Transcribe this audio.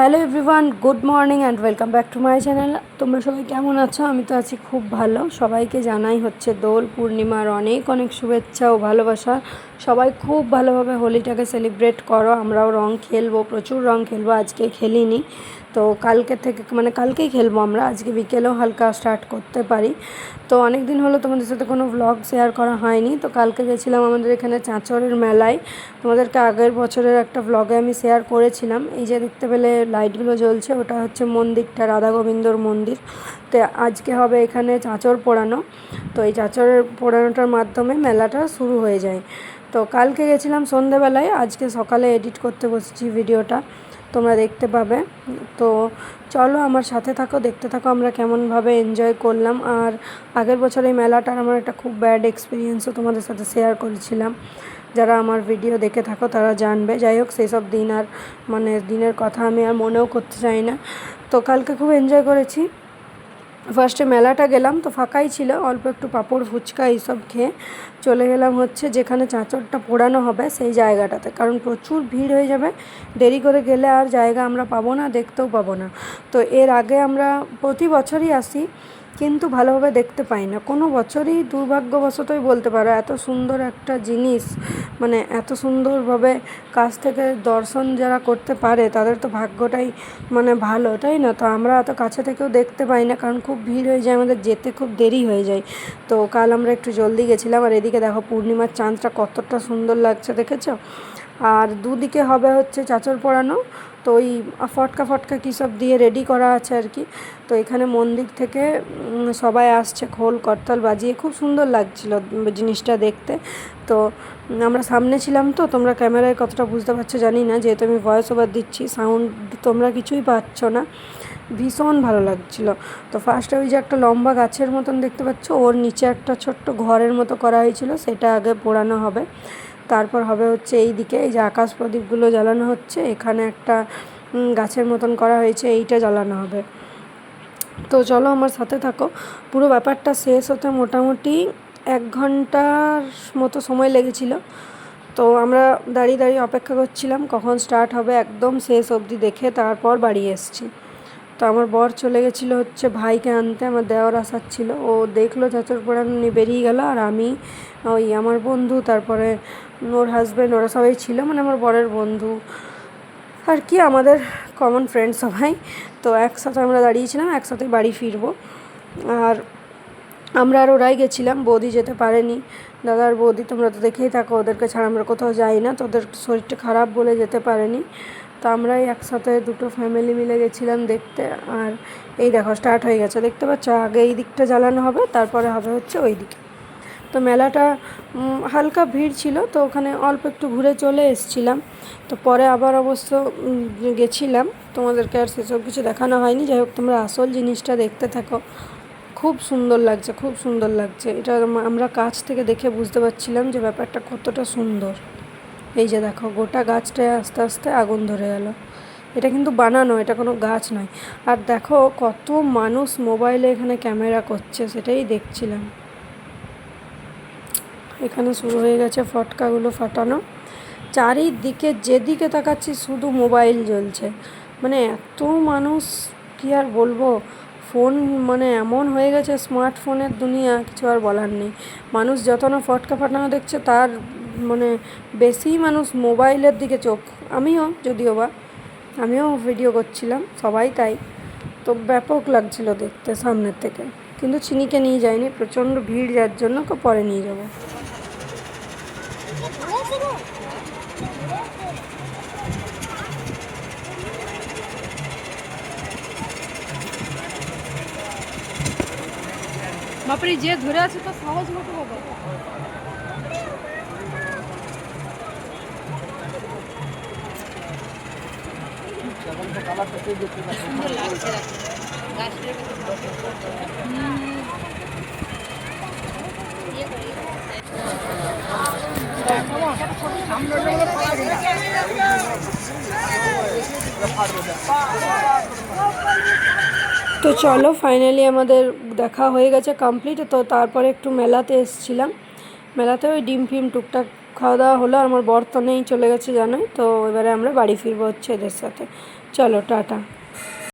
Hello everyone, good morning and welcome back to my channel তোমরা সবাই কেমন আছো? আমি তো আছি খুব ভালো। সবাইকে জানাই হচ্ছে দোল, পূর্ণিমার অনেক অনেক শুভেচ্ছা ও ভালোবাসা। সবাই খুব ভালোভাবে হোলিটাকে সেলিব্রেট করো। আমরাও রং খেলব, প্রচুর রং খেলব। আজকে খেলিনি। তো কালকে থেকে মানে কালকেই খেলব আমরা, আজকে বিকেলেও হালকা স্টার্ট করতে পারি। তো অনেক দিন হলো তোমাদের সাথে কোনো ভ্লগ শেয়ার করা হয়নি, তো কালকে গেছিলাম আমাদের এখানে চাঁচরের মেলায়। তোমাদেরকে আগের বছরের একটা ভ্লগে আমি শেয়ার করেছিলাম, এই যে দেখতে পেলে লাইটগুলো জ্বলছে, ওটা হচ্ছে মন্দিরটা রাধা গোবিন্দর মন্দির। তো আজকে হবে এখানে চাঁচর পোড়ানো, তো এই চাঁচরের পোড়ানোটার মাধ্যমে মেলাটা শুরু হয়ে যায়। তো কালকে গেছিলাম সন্ধেবেলায়, আজকে সকালে এডিট করতে বসেছি ভিডিওটা তোমরা দেখতে পাবে। তো চলো আমার সাথে থাকো, দেখতে থাকো আমরা কেমনভাবে এনজয় করলাম। আর আগের বছর এই মেলাটার আমার একটা খুব ব্যাড এক্সপিরিয়েন্সও তোমাদের সাথে শেয়ার করেছিলাম। যারা আমার ভিডিও দেখে থাকো তারা জানবে। যাই হোক, সেই সব দিন আর মানে দিনের কথা আমি আর মনেও করতে চাই না। তো কালকে খুব এনজয় করেছি। ফার্স্টে মেলাটা গেলাম, তো ফাঁকাই ছিল, অল্প একটু পাঁপড়, ফুচকা এইসব খেয়ে চলে গেলাম হচ্ছে যেখানে চাঁচরটা পোড়ানো হবে সেই জায়গাটাতে। কারণ প্রচুর ভিড় হয়ে যাবে, দেরি করে গেলে আর জায়গা আমরা পাবো না, দেখতেও পাবো না। তো এর আগে আমরা প্রতি বছরই আসি কিন্তু ভালোভাবে দেখতে পাই না। কোনো বছরই দুর্ভাগ্যবশতই বলতে পারো, এত সুন্দর একটা জিনিস মানে এত সুন্দরভাবে কাছ থেকে দর্শন যারা করতে পারে, তাদের তো ভাগ্যটাই মানে ভালো, তাই না? তো আমরা এত কাছে থেকেও দেখতে পাই না, কারণ খুব ভিড় হয়ে যায়, আমাদের যেতে খুব দেরি হয়ে যায়। তো কাল আমরা একটু জলদি গেছিলাম, আর এদিকে দেখো পূর্ণিমার চাঁদটা কতটা সুন্দর লাগছে, দেখেছ? আর দুদিকে হবে হচ্ছে চাচর পড়ানো। তো ওই ফটকা ফটকা কী সব দিয়ে রেডি করা আছে আর কি। তো এখানে মন্দির থেকে সবাই আসছে খোল, করতাল বাজিয়ে। খুব সুন্দর লাগছিল জিনিসটা দেখতে। তো আমরা সামনে ছিলাম তো, তোমরা ক্যামেরায় কতটা বুঝতে পারছ জানি না। যেহেতু আমি ভয়েস ওভার দিচ্ছি সাউন্ড তোমরা কিছুই পাচ্ছ না। ভীষণ ভালো লাগছিল। তো ফার্স্টে ওই যে একটা লম্বা গাছের মতন দেখতে পাচ্ছ, ওর নিচে একটা ছোট্ট ঘরের মতো করা হয়েছিল, সেটা আগে পোড়ানো হবে। তারপর হবে হচ্ছে এই দিকে এই যে আকাশ প্রদীপগুলো জ্বালানো হচ্ছে, এখানে একটা গাছের মতন করা হয়েছে, এইটা জ্বালানো হবে। তো চলো আমার সাথে থাকো। পুরো ব্যাপারটা শেষ হতে মোটামুটি এক ঘণ্টার মতো সময় লেগেছিল। তো আমরা দাঁড়িয়ে দাঁড়িয়ে অপেক্ষা করছিলাম, কখন স্টার্ট হবে একদম শেষ অবধি দেখে তারপর বাড়ি এসছি। তো আমার বর চলে গেছিল হচ্ছে ভাইকে আনতে, আমার দেওয়ার আসার ছিল। ও দেখল চাচর পড়ানো নিয়ে বেরিয়ে গেল, আর আমি, ওই আমার বন্ধু, তারপরে ওর হাজব্যান্ড ওরা সবাই ছিল মানে আমার বরের বন্ধু আর কি, আমাদের কমন ফ্রেন্ড সবাই। তো একসাথে আমরা দাঁড়িয়েছিলাম, একসাথে বাড়ি ফিরবো। আর আমরা আর ওরাই গেছিলাম, বৌদি যেতে পারেনি। দাদার বৌদি, তোমরা তো দেখেই থাকো, ওদেরকে ছাড়া আমরা কোথাও যাই না তো ওদের শরীরটা খারাপ বলে যেতে পারেনি। তো আমরাই একসাথে দুটো ফ্যামিলি মিলে গেছিলাম দেখতে, আর এই দেখো স্টার্ট হয়ে গেছে। দেখতে পাচ্ছ, আগে এই দিকটা জ্বালানো হবে, তারপরে হবে হচ্ছে ওই দিকে। তো মেলাটা হালকা ভিড় ছিল, তো ওখানে অল্প একটু ঘুরে চলে এসছিলাম। তো পরে আবার অবশ্য গেছিলাম। তোমাদেরকে আর সেসব কিছু দেখানো হয়নি। যাই হোক, তোমরা আসল জিনিসটা দেখতে থাকো। খুব সুন্দর লাগছে, খুব সুন্দর লাগছে। এটা আমরা কাছ থেকে দেখে বুঝতে পারছিলাম যে ব্যাপারটা কতটা সুন্দর। এই যে দেখো, গোটা গাছটায় আস্তে আস্তে আগুন ধরে গেল। এটা কিন্তু বানানো, এটা কোনো গাছ নয়। আর দেখো, কত মানুষ মোবাইলে এখানে ক্যামেরা করছে, সেটাই দেখছিলাম। এখানে শুরু হয়ে গেছে ফটকাগুলো ফাটানো। চারিদিকে যেদিকে তাকাচ্ছি শুধু মোবাইল জ্বলছে। মানে এত মানুষ, কি আর বলব? ফোন মানে এমন হয়ে গেছে স্মার্টফোনের দুনিয়া, কিছু আর বলার নেই। মানুষ যত না ফটকা ফাটানো দেখছে, তার মানে বেশি মানুষ মোবাইলের দিকে চোখ। আমিও, যদিও বা, আমিও ভিডিও করছিলাম, সবাই তাই। তো ব্যাপক লাগছিল দেখতে সামনের থেকে। কিন্তু চিনিকে নিয়ে যায়নি প্রচণ্ড ভিড় যার জন্য পরে নিয়ে যাব। বাপরে যে ধরে আছে তো সহজ মতো হবে সুন্দর লাগছে তো চলো ফাইনালি আমাদের দেখা হয়ে গেছে কমপ্লিট তো তারপরে একটু মেলাতে এসেছিলাম। মেলাতে ওই ডিম ফিম, টুকটাক খাওয়া দাওয়া হলো আমার বর্তনেই চলে গেছে জানোই, তো এবারে আমরা বাড়ি ফিরবো হচ্ছে এদের সাথে। চলো, টাটা।